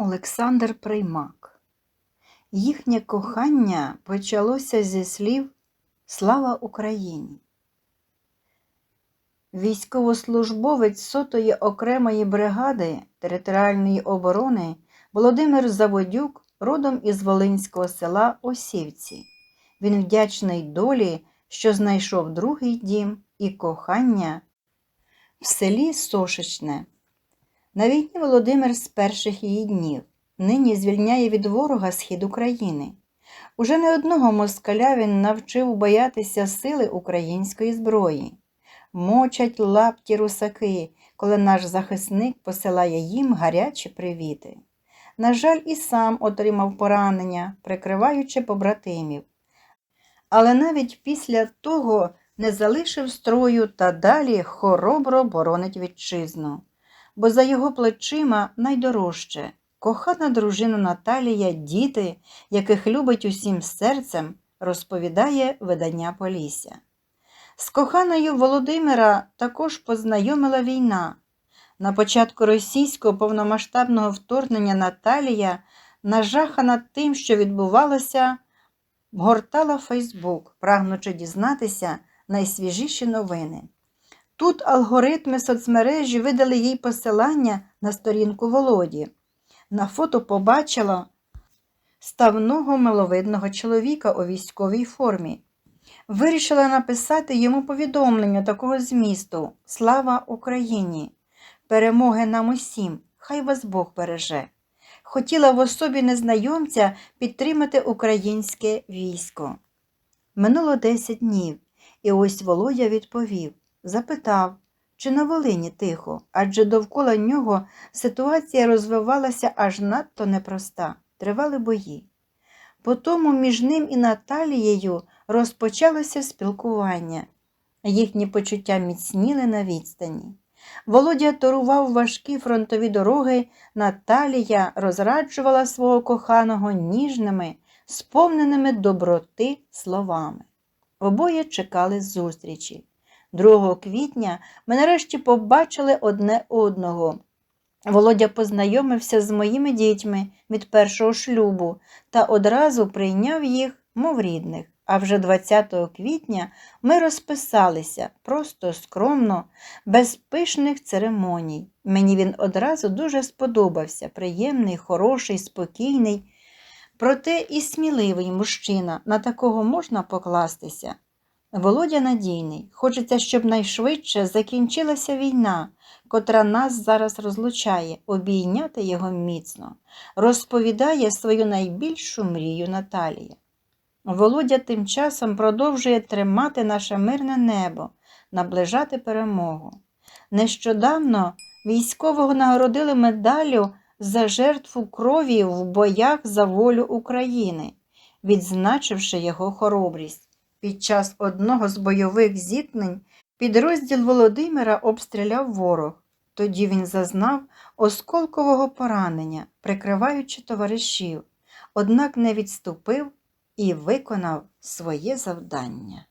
Олександр Приймак. Їхнє кохання почалося зі слів Слава Україні. Військовослужбовець сотої окремої бригади територіальної оборони Володимир Заводюк родом із Волинського села Осівці. Він вдячний долі, що знайшов другий дім і кохання в селі Сошечне. На війні Володимир з перших її днів нині звільняє від ворога схід України. Уже не одного москаля він навчив боятися сили української зброї. Мочать лапті русаки, коли наш захисник посилає їм гарячі привіти. На жаль, і сам отримав поранення, прикриваючи побратимів. Але навіть після того не залишив строю та далі хоробро боронить вітчизну бо за його плечима найдорожче кохана дружина Наталія, діти, яких любить усім серцем, розповідає видання Полісся. З коханою Володимира також познайомила війна. На початку російського повномасштабного вторгнення Наталія, нажахана тим, що відбувалося, гортала Фейсбук, прагнучи дізнатися найсвіжіші новини. Тут алгоритми соцмережі видали їй посилання на сторінку Володі. На фото побачила ставного миловидного чоловіка у військовій формі. Вирішила написати йому повідомлення такого змісту Слава Україні! Перемоги нам усім! Хай вас Бог береже! Хотіла в особі незнайомця підтримати українське військо. Минуло 10 днів, і ось Володя відповів запитав, чи на Волині тихо, адже довкола нього ситуація розвивалася аж надто непроста, тривали бої. Потому між ним і Наталією розпочалося спілкування. Їхні почуття міцніли на відстані. Володя торував важкі фронтові дороги, Наталія розраджувала свого коханого ніжними, сповненими доброти словами. Обоє чекали зустрічі. 2 квітня ми нарешті побачили одне одного. Володя познайомився з моїми дітьми від першого шлюбу та одразу прийняв їх, мов рідних. А вже 20 квітня ми розписалися просто скромно, без пишних церемоній. Мені він одразу дуже сподобався приємний, хороший, спокійний, проте і сміливий мужчина. На такого можна покластися. Володя надійний. Хочеться, щоб найшвидше закінчилася війна, котра нас зараз розлучає, обійняти його міцно, розповідає свою найбільшу мрію Наталія. Володя тим часом продовжує тримати наше мирне небо, наближати перемогу. Нещодавно військового нагородили медаллю за жертву крові в боях за волю України, відзначивши його хоробрість. Під час одного з бойових зіткнень підрозділ Володимира обстріляв ворог. Тоді він зазнав осколкового поранення, прикриваючи товаришів, однак не відступив і виконав своє завдання.